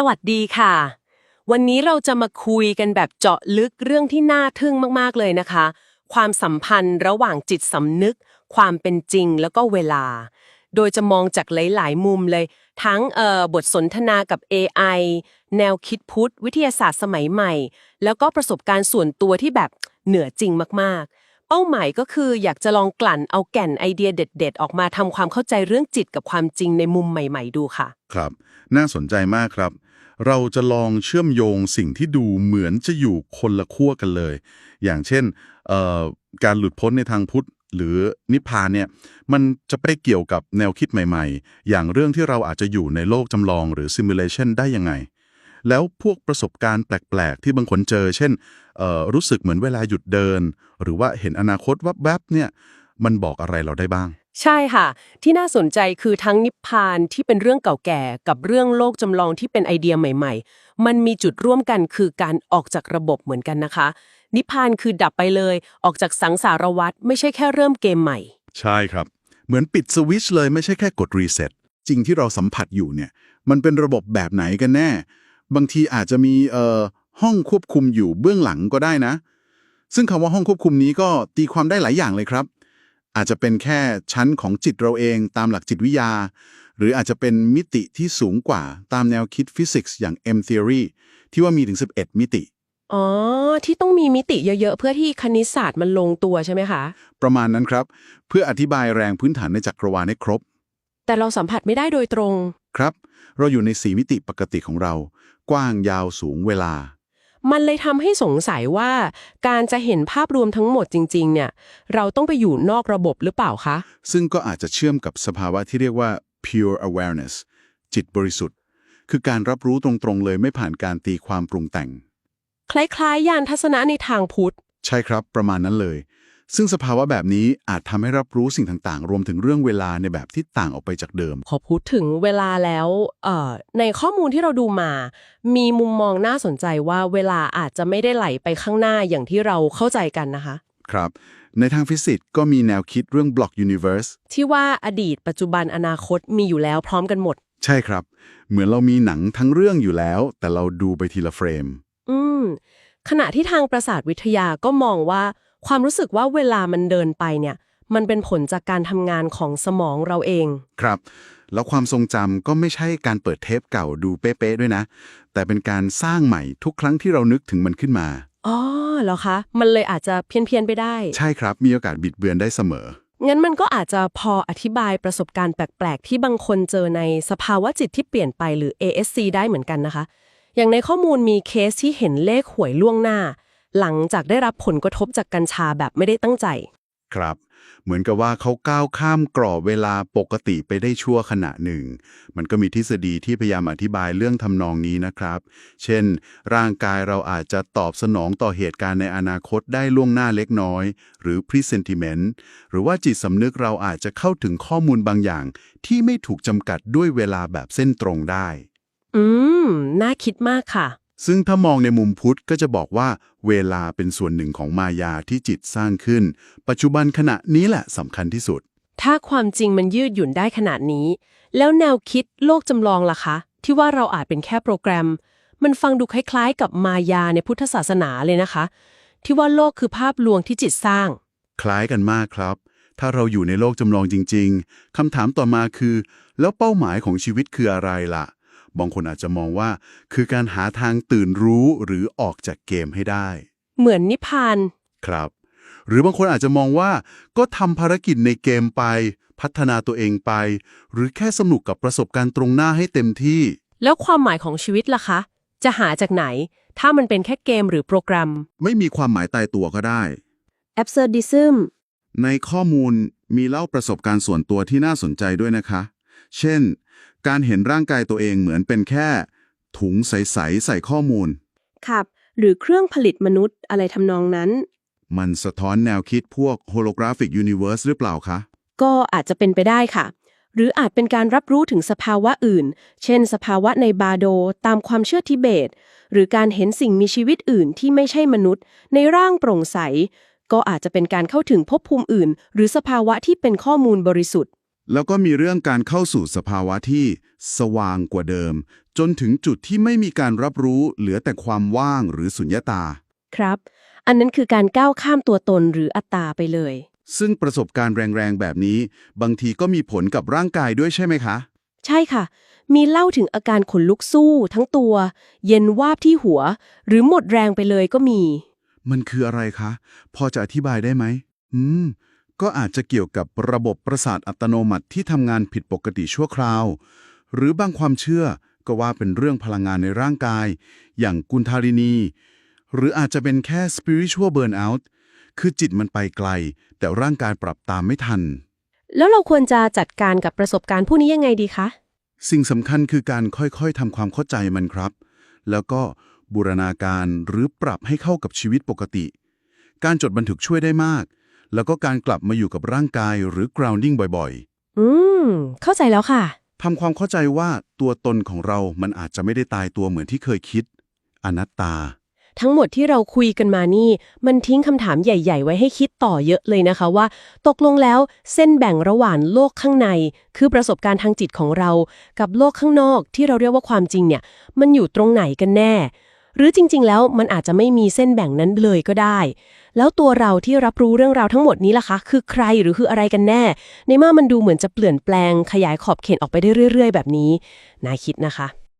สวัสดีค่ะ วันนี้เราจะมาคุยกันแบบเจาะลึกเรื่องที่น่าทึ่งมากๆเลยนะคะ ความสัมพันธ์ระหว่างจิตสำนึก ความเป็นจริงแล้วก็เวลา โดยจะมองจากหลาย ๆ มุมเลย ทั้งเอ่อบทสนทนากับ AI แนวคิดพุทธ วิทยาศาสตร์สมัยใหม่ แล้วก็ประสบการณ์ส่วนตัวที่แบบเหนือจริงมากๆ เป้าหมายก็คืออยากจะลองกลั่นเอาแก่นไอเดียเด็ด ๆ ออกมาทำความเข้าใจเรื่องจิตกับความจริงในมุมใหม่ ๆ ดูค่ะ ครับ น่าสนใจมากครับ เราจะลองเชื่อมโยงสิ่งที่ดูเหมือนจะอยู่คนละขั้วกันเลย อย่างเช่นการหลุดพ้นในทางพุทธหรือนิพพานเนี่ยมันจะไปเกี่ยวกับแนวคิดใหม่ๆ อย่างเรื่องที่เราอาจจะอยู่ในโลกจำลองหรือซิมูเลชันได้ยังไง แล้วพวกประสบการณ์แปลก ๆ ที่บางคนเจอ เช่นรู้สึกเหมือนเวลาหยุดเดิน หรือว่าเห็นอนาคตวับแวบๆเนี่ยมันบอกอะไรเราได้บ้าง ใช่ค่ะ ที่น่าสนใจคือทั้งนิพพานที่เป็นเรื่องเก่าแก่กับเรื่องโลกจำลองที่เป็นไอเดียใหม่ ๆ มันมีจุดร่วมกันคือการออกจากระบบเหมือนกันนะคะ นิพพานคือดับไปเลย ออกจากสังสารวัฏไม่ใช่แค่เริ่มเกมใหม่ ใช่ครับ เหมือนปิดสวิตช์เลยไม่ใช่แค่กดรีเซ็ตจริงที่เราสัมผัสอยู่เนี่ย มันเป็นระบบแบบไหนกันแน่ บางทีอาจจะมีเอ่อห้องควบคุมอยู่เบื้องหลังก็ได้นะ ซึ่งคำว่าห้องควบคุมนี้ก็ตีความได้หลายอย่างเลยครับ อาจจะเป็นแค่ชั้นของจิตเราเองตามหลักจิตวิทยา หรืออาจจะเป็นมิติที่สูงกว่าตามแนวคิดฟิสิกส์อย่าง M theory ที่ว่ามีถึง 11 มิติ อ๋อ ที่ต้องมีมิติเยอะๆ เพื่อที่คณิตศาสตร์มันลงตัวใช่ไหมคะ ประมาณนั้นครับ เพื่ออธิบายแรงพื้นฐานในจักรวาลให้ครบ แต่เราสัมผัสไม่ได้โดยตรง ครับ เราอยู่ในสีมิติปกติของเรา กว้างยาวสูงเวลา มันเลยทำให้สงสัยว่าการจะเห็นภาพรวมทั้งหมดจริง ๆ เนี่ย เราต้องไปอยู่นอกระบบหรือเปล่าคะ ซึ่งก็อาจจะเชื่อมกับสภาวะที่เรียกว่า pure awareness จิตบริสุทธิ์ คือการรับรู้ตรงๆ เลยไม่ผ่านการตีความปรุงแต่ง คล้ายๆ ยานทัศนะในทางพุทธ ใช่ครับ ประมาณนั้นเลย ซึ่งสภาวะแบบนี้อาจทำให้รับรู้สิ่งต่างๆ รวมถึงเรื่องเวลาในแบบที่ต่างออกไปจากเดิม พอพูดถึงเวลาแล้วเอ่อในข้อมูลที่เราดูมา มีมุมมองน่าสนใจว่าเวลาอาจจะไม่ได้ไหลไปข้างหน้าอย่างที่เราเข้าใจกันนะคะ ครับ ในทางฟิสิกส์ก็มีแนวคิดเรื่อง block universe ที่ว่าอดีตปัจจุบันอนาคตมีอยู่แล้วพร้อมกันหมด ใช่ครับ เหมือนเรามีหนังทั้งเรื่องอยู่แล้ว แต่เราดูไปทีละเฟรม อืมขณะที่ทางประสาทวิทยาก็มองว่า ความรู้สึกว่าเวลามันเดินไปเนี่ย มันเป็นผลจากการทำงานของสมองเราเอง ครับ แล้วความทรงจำก็ไม่ใช่การเปิดเทปเก่าดูเป๊ะๆด้วยนะ แต่เป็นการสร้างใหม่ทุกครั้งที่เรานึกถึงมันขึ้นมา อ๋อเหรอคะ มันเลยอาจจะเพี้ยนๆไปได้ ใช่ครับ มีโอกาสบิดเบือนได้เสมอ งั้นมันก็อาจจะพออธิบายประสบการณ์แปลกๆ ที่บางคนเจอในสภาวะจิตที่เปลี่ยนไปหรือ ASC ได้เหมือนกันนะคะ อย่างในข้อมูลมีเคสที่เห็นเลขหวยล่วงหน้า หลังจากได้รับผลกระทบจากกัญชาแบบไม่ได้ตั้งใจ ครับ เหมือนกับว่าเขาก้าวข้ามกรอบเวลาปกติไปได้ชั่วขณะหนึ่ง มันก็มีทฤษฎีที่พยายามอธิบายเรื่องทำนองนี้นะครับ เช่น ร่างกายเราอาจจะตอบสนองต่อเหตุการณ์ในอนาคตได้ล่วงหน้าเล็กน้อย หรือ presentiment หรือว่าจิตสำนึกเราอาจจะเข้าถึงข้อมูลบางอย่าง ที่ไม่ถูกจำกัดด้วยเวลาแบบเส้นตรงได้ อืม น่าคิดมากค่ะ ซึ่งถ้ามองในมุมพุทธก็จะบอกว่าเวลาเป็นส่วนหนึ่งของมายาที่จิตสร้างขึ้น ปัจจุบันขณะนี้แหละสำคัญที่สุด ถ้าความจริงมันยืดหยุ่นได้ขนาดนี้ แล้วแนวคิดโลกจำลองล่ะคะ ที่ว่าเราอาจเป็นแค่โปรแกรม มันฟังดูคล้ายๆ กับมายาในพุทธศาสนาเลยนะคะ ที่ว่าโลกคือภาพลวงที่จิตสร้าง คล้ายกันมากครับ ถ้าเราอยู่ในโลกจำลองจริง ๆคำถามต่อมาคือ แล้วเป้าหมายของชีวิตคืออะไรล่ะ บางคนอาจจะมองว่า คือการหาทางตื่นรู้หรือออกจากเกมให้ได้ เหมือนนิพพาน ครับ หรือบางคนอาจจะมองว่า ก็ทำภารกิจในเกมไป พัฒนาตัวเองไป หรือแค่สนุกกับประสบการณ์ตรงหน้าให้เต็มที่ แล้วความหมายของชีวิตล่ะคะ จะหาจากไหน ถ้ามันเป็นแค่เกมหรือโปรแกรม ไม่มีความหมายตายตัวก็ได้ absurdism ในข้อมูลมีเล่าประสบการณ์ส่วนตัวที่น่าสนใจด้วยนะคะ เช่น การเห็นร่างกายตัวเองเหมือนเป็นแค่ ถุงใสๆใส่ข้อมูล ครับ หรือเครื่องผลิตมนุษย์อะไรทำนองนั้น มันสะท้อนแนวคิดพวก holographic universe หรือเปล่าคะ ก็อาจจะเป็นไปได้ค่ะ หรืออาจเป็นการรับรู้ถึงสภาวะอื่น เช่น สภาวะในบาโดตามความเชื่อทิเบต หรือการเห็นสิ่งมีชีวิตอื่นที่ไม่ใช่มนุษย์ ในร่างโปร่งใส ก็อาจจะเป็นการเข้าถึงภพภูมิอื่น หรือสภาวะที่เป็นข้อมูลบริสุทธิ์ แล้วก็มีเรื่องการเข้าสู่สภาวะที่สว่างกว่าเดิม จนถึงจุดที่ไม่มีการรับรู้เหลือแต่ความว่างหรือสุญญตา ครับ อันนั้นคือการก้าวข้ามตัวตนหรืออัตตาไปเลย ซึ่งประสบการณ์แรงๆแบบนี้ บางทีก็มีผลกับร่างกายด้วยใช่ไหมคะ ใช่ค่ะ มีเล่าถึงอาการขนลุกสู้ทั้งตัว เย็นวาบที่หัว หรือหมดแรงไปเลยก็มี มันคืออะไรคะ พอจะอธิบายได้ไหมอืม ก็อาจจะเกี่ยวกับระบบประสาทอัตโนมัติที่ทำงานผิดปกติชั่วคราว หรือบางความเชื่อก็ว่าเป็นเรื่องพลังงานในร่างกาย อย่างกุนทารินี หรืออาจจะเป็นแค่ spiritual burnout คือจิตมันไปไกล แต่ร่างกายปรับตามไม่ทัน แล้วเราควรจะจัดการกับประสบการณ์พวกนี้ยังไงดีคะ สิ่งสำคัญคือการค่อยๆทำความเข้าใจมันครับ แล้วก็บูรณาการหรือปรับให้เข้ากับชีวิตปกติ การจดบันทึกช่วยได้มาก แล้วก็การกลับมาอยู่กับร่างกายหรือ grounding บ่อยอืม เข้าใจแล้วค่ะ ๆ ทำความเข้าใจว่าตัวตนของเรามันอาจจะไม่ได้ตายตัวเหมือนที่เคยคิด อนัตตา ทั้งหมดที่เราคุยกันมานี่ มันทิ้งคำถามใหญ่ ๆ ไว้ให้คิดต่อเยอะเลยนะคะว่า ตกลงแล้วเส้นแบ่งระหว่างโลกข้างใน คือประสบการณ์ทางจิตของเรา กับโลกข้างนอกที่เราเรียกว่าความจริงเนี่ย มันอยู่ตรงไหนกันแน่ หรือจริง ๆ แล้วมันอาจจะไม่มีเส้นแบ่งนั้นเลยก็ได้ แล้วตัวเราที่รับรู้เรื่องราวทั้งหมดนี้ล่ะคะ คือใครหรือคืออะไรกันแน่ ในเมื่อมันดูเหมือนจะเปลี่ยนแปลงขยายขอบเขตออกไปได้เรื่อย ๆ แบบนี้น่าคิดนะคะ